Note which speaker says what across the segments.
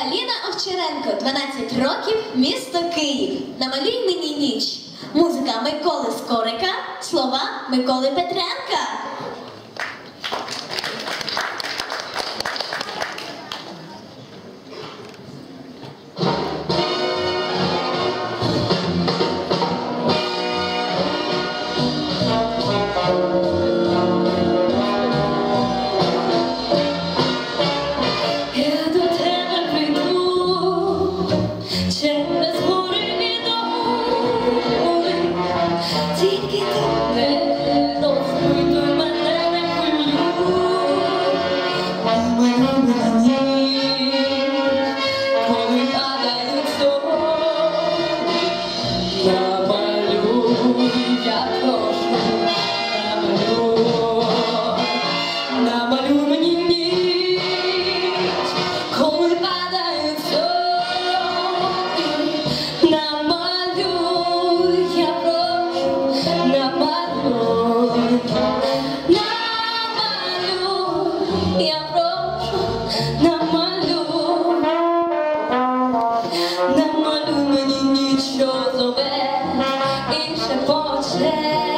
Speaker 1: Аліна Овчаренко, 12 років, місто Київ. Намалюй мені ніч. Музика Миколи Скорика, слова Миколи Петренка. Що нове інше почне.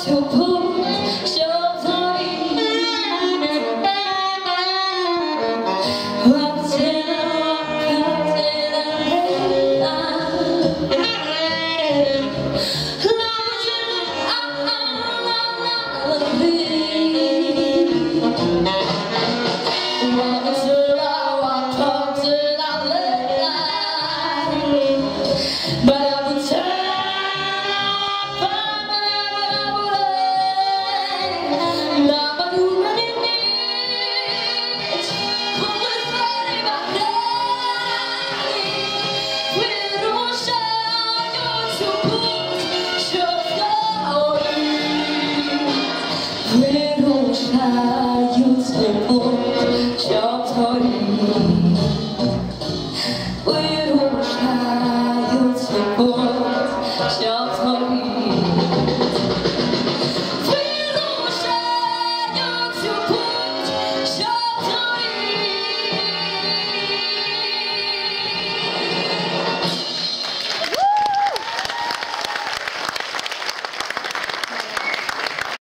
Speaker 1: so close. Thank.